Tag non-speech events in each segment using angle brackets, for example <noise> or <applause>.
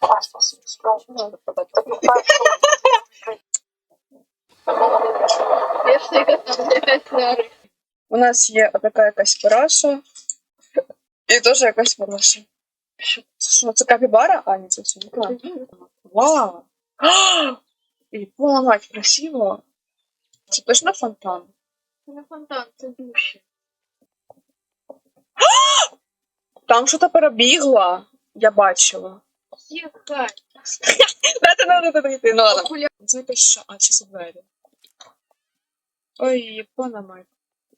processing strong. Я ж не готова опять У нас є отака якась параша. І теж якась параша. Що, це капібара? А, ні, це все не так. Вау! І мать, красиво. Це точно фонтан. Це не фонтан, це душі. Там що-то перебігло. Я бачила. Тихо. Дайте надо туди. Ну ладно. Окуляр. Що? А, чи двері? Ой, пана мать.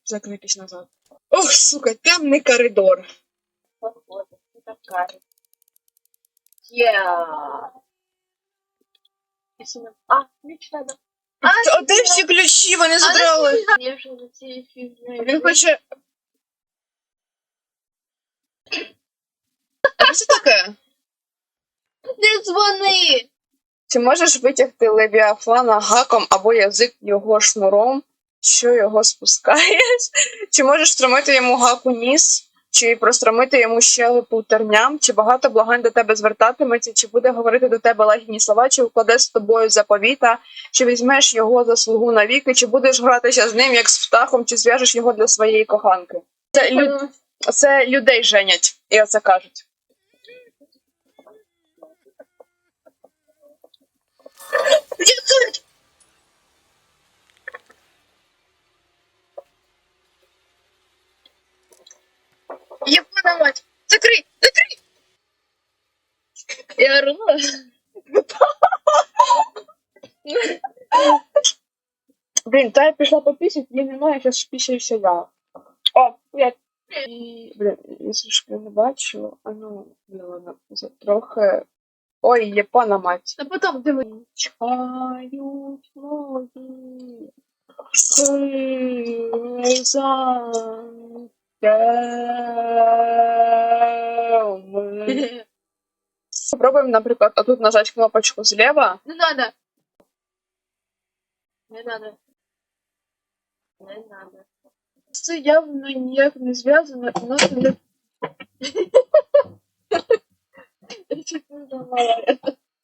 Закритись назад. Ох, сука, темний коридор. А, ключ надо. А, А де всі ключі? Вони задрали. Я вже за цією фігнею. Він хоче. А що таке? Дзвони! Чи можеш витягти левіафана гаком або язик його шнуром, що його спускаєш? Чи можеш стромити йому гаку ніс? Чи простромити йому щелепу терням, чи багато благань до тебе звертатиметься, чи буде говорити до тебе лагідні слова, чи укладе з тобою заповіта, чи візьмеш його за слугу навіки, чи будеш гратися з ним як з птахом, чи зв'яжеш його для своєї коханки. Це, лю... це людей женять, і оце кажуть. Я орала. Блін, та я пішла попісять, її немає, зараз пісяюся я. О, я. І, блін, я слушки не бачу. А ну, блін, ладно, це трохи. Ой, є пана мать. А потом диви. Чають мої хризантеми. <laughs> Спробуємо, наприклад, отут нажати кнопочку зліва. Не надо. Не надо. Не надо. Це явно ніяк не зв'язано, і нас не Я чуть не зламала.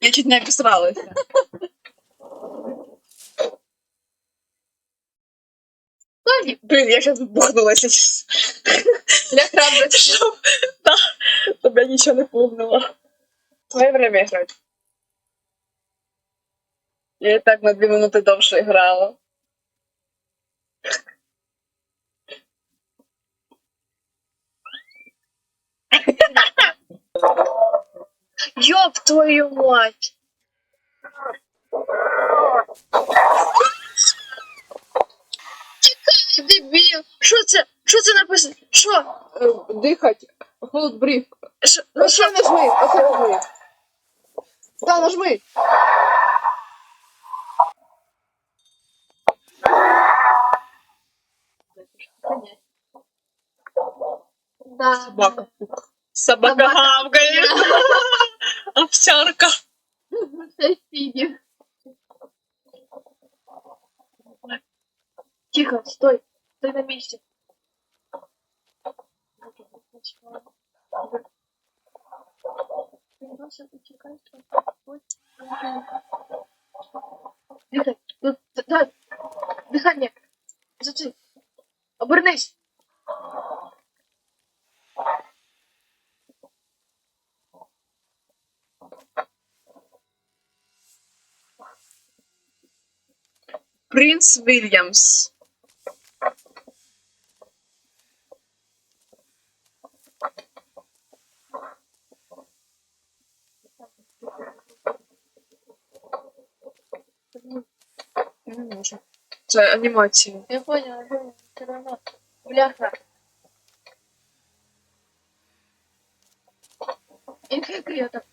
Я чуть не обісралася. Ладно, Блін, я зараз бухнулася. для храбрости. Щоб, да, щоб я нічого не помнила. Твоє время грати. Я і так на дві минути довше грала. Ёб твою мать! Тікай, дебіл! Що це? Що це написано? Що? Дихать. Холод бриф. Що? Ну що? нажми, оце нажми. Да, нажми. Да. Собака. Собака Собака. гавкає. Овчарка. Соседи. Тихо, стой. Стой на месте. Дихай. Ну, д- дай. Дихання. Зачи. Обернись. Принц Вільямс. Я. Це анімація. Я понял, я понял. Все. Бляха. И как я так?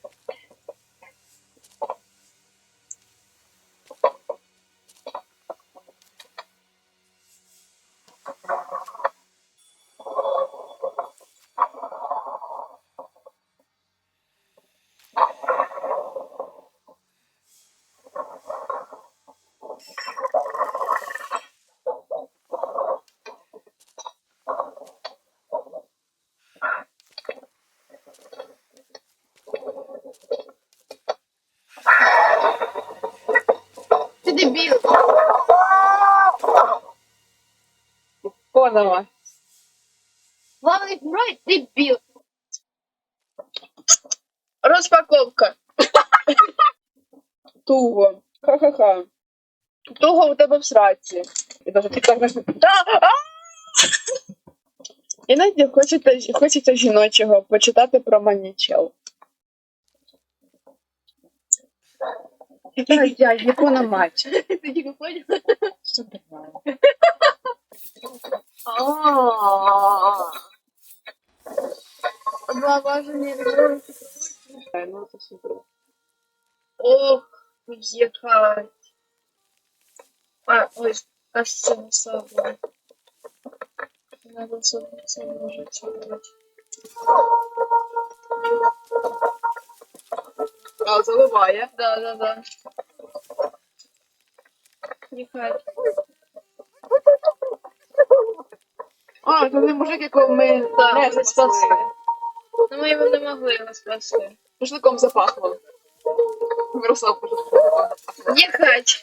Ты дебил! Конова. Главный герой дебил. Распаковка. <laughs> Тува. Ха-ха-ха. Туго у тебе в сраці. І даже ти так! А! Іноді хочете, хочеться жіночого почитати про манічел. Я ікона мать. Ти тільки поняв? Що? Два важені рекорди. Ну, це супер. Ох, єхать. А, ой, кажется, не собой. Надо собой уже читать. А, заливає. Да, да, да. Єхать. А, це не мужик, якого ми Да, не ми спасли. Ну ми його не могли його спасти. Пушником запахло. Мирослав запахло. Єхать.